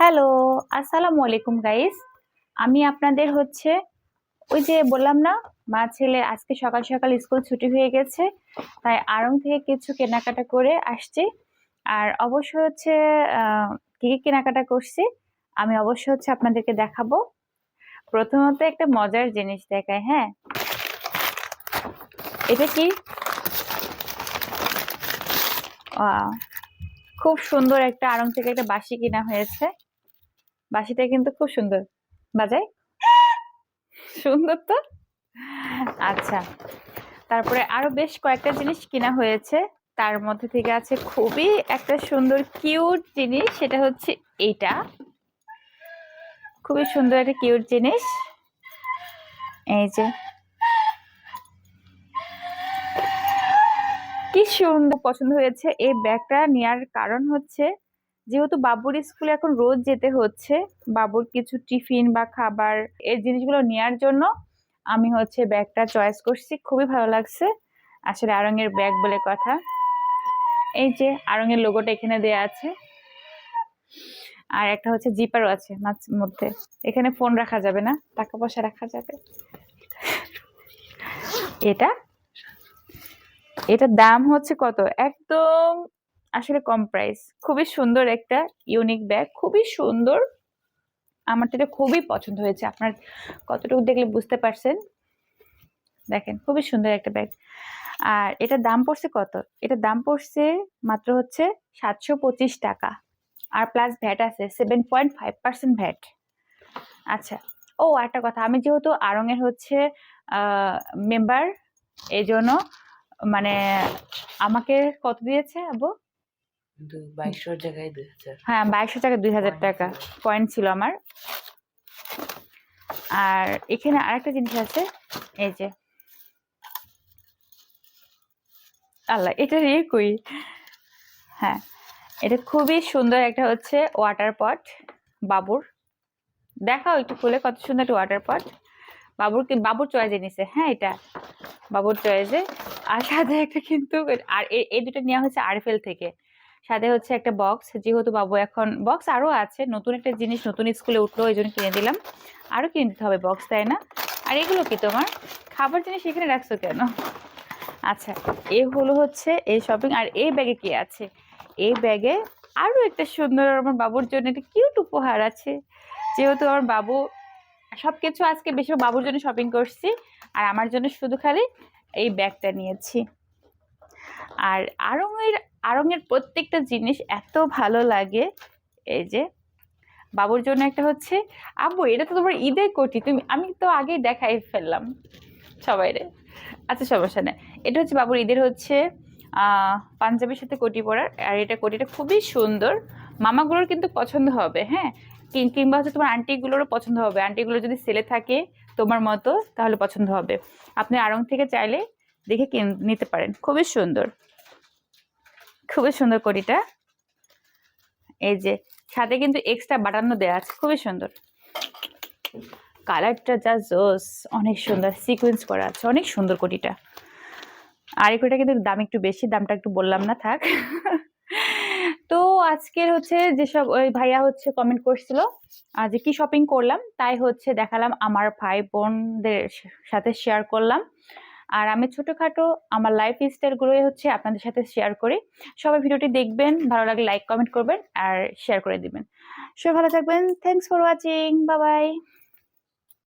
Hello, আসসালামু আলাইকুম guys আমি আপনাদের হচ্ছে ওই যে বললাম না, মা ছেলে আজকে সকাল সকাল স্কুল ছুটি হয়ে গেছে, তাই আড়ং থেকে কিছু কেনাকাটা করে আসছি। আর অবশ্য হচ্ছে কী কি কেনাকাটা করছি, আমি অবশ্য হচ্ছে আপনাদেরকে দেখাবো। প্রথমত একটা মজার জিনিস দেখায় হ্যাঁ। এটা কি? খুব সুন্দর একটা আড়ং থেকে একটা বাসি কিনা হয়েছে। বাঁশিটা কিন্তু খুব সুন্দর। বাজায় সুন্দর তো? আচ্ছা। তারপরে আরও বেশ কয়েকটা জিনিস কিনা হয়েছে। তার মধ্যে থেকে আছে খুবই একটা সুন্দর কিউট জিনিস, সেটা হচ্ছে এইটা খুবই সুন্দর একটা কিউট জিনিস। এই যে। কি সুন্দর পছন্দ হয়েছে এই ব্যাগটা। নেওয়ার কারণ হচ্ছে যেহেতু বাবুর স্কুলে এখন রোজ যেতে হচ্ছে, বাবুর কিছু টিফিন বা খাবার, এই জিনিসগুলো নেওয়ার জন্য আমি হচ্ছে ব্যাগটা চয়েস করছি, খুবই ভালো লাগছে। আসলে আরঙের ব্যাগ বলে কথা। এই যে আরঙের লোগোটা এখানে দেয়া আছে। আর একটা হচ্ছে জিপারও আছে মাঝ মধ্যে। এখানে ফোন রাখা যাবে না, টাকা পয়সা রাখা যাবে। এটা? এটার দাম হচ্ছে কত? একদম আসলে কম প্রাইস খুবই সুন্দর একটা ইউনিক ব্যাগ খুবই সুন্দর। আমার তো খুবই পছন্দ হয়েছে। আপনার কতটুকু দেখলে বুঝতে পারছেন? দেখেন, খুবই সুন্দর একটা ব্যাগ আর এটা দাম পড়ছে কত? এটা দাম পড়ছে মাত্র হচ্ছে সাতশো পঁচিশ টাকা। আর প্লাস ভ্যাট আছে seven point five percent VAT আচ্ছা ও একটা কথা। আমি যেহেতু আরঙের হচ্ছে মেম্বার এই জন্য মানে আমাকে কত দিয়েছে আবু হ্যাঁ বাইশশো টাকা দুই হাজার টাকা। পয়েন্ট ছিল আমার। আর এখানে আরেকটা জিনিস আছে এই যে আল্লাহ এটা ইয়ে কই? হ্যাঁ এটা খুবই সুন্দর একটা হচ্ছে ওয়াটার পট বাবুর। দেখাও একটু খুলে কত সুন্দর একটা ওয়াটার পট বাবুর কি বাবুর চয়েসে নিছে। হ্যাঁ এটা। বাবুর চয়েসে আর সাথে একটা কিন্তু আর এই দুটো নেওয়া হচ্ছে আরএফএল থেকে। সাথে হচ্ছে একটা বক্স যেহেতু বাবু এখন বক্স আরও আছে, নতুন একটা জিনিস নতুন স্কুলে উঠল, ওই জন্য কিনে দিলাম। আরও কিনে দিতে হবে বক্স তাই না? আর এগুলো কি তোমার? খাবার জিনিস এখানে রাখছো কেন? আচ্ছা এ হলো হচ্ছে এই শপিং আর এই ব্যাগে কি আছে? এই ব্যাগে আরও একটা সুন্দর আমার বাবুর জন্য একটা কিউট উপহার আছে। যেহেতু আমার বাবু সব কিছু আজকে বেশি বাবুর জন্য শপিং করছি, আর আমার জন্য শুধু খালি এই ব্যাগটা নিয়েছি। আর আড়ংয়ের আড়ংয়ের প্রত্যেকটা জিনিস এত ভালো লাগে। এই যে, বাবুর জন্য একটা হচ্ছে, আব্বু, এটা তো তোমার ঈদের কোটি, তুমি, আমি তো আগেই দেখাই ফেললাম সবাইরে আচ্ছা সমস্যা নেই। এটা হচ্ছে বাবুর ঈদের হচ্ছে পাঞ্জাবির সাথে কোটি পরার, আর এটা কোটিটা খুবই সুন্দর। মামাগুলোর কিন্তু পছন্দ হবে হ্যাঁ? কিংবা হচ্ছে তোমার আন্টিগুলোরও পছন্দ হবে। আন্টিগুলো যদি সেলে থাকে তোমার মতো, তাহলে পছন্দ হবে। আপনি আড়ং থেকে চাইলে দেখে নিতে পারেন। খুবই সুন্দর। খুবই সুন্দর কোটিটা এই যে, সাথে কিন্তু এক্সট্রা বাটানো দেওয়া আছে, খুবই সুন্দর। কালারটা যা জোস, অনেক সুন্দর সিকোয়েন্স করা আছে, অনেক সুন্দর কোটিটা আর এই কোটিটা কিন্তু দাম একটু বেশি, দামটা একটু বললাম না, থাক। তো আজকের হচ্ছে যেসব ওই ভাইয়া হচ্ছে কমেন্ট করছিল যে কি শপিং করলাম, তাই হচ্ছে দেখালাম আমার ভাই বোনদের সাথে শেয়ার করলাম। আর আমি ছোটোখাটো আমার লাইফ স্টাইলগুলোই হচ্ছে আপনাদের সাথে শেয়ার করি। সবাই ভিডিওটি দেখবেন, ভালো লাগলে লাইক কমেন্ট করবেন আর শেয়ার করে দিবেন। সবাই ভালো থাকবেন। Thanks for watching bye bye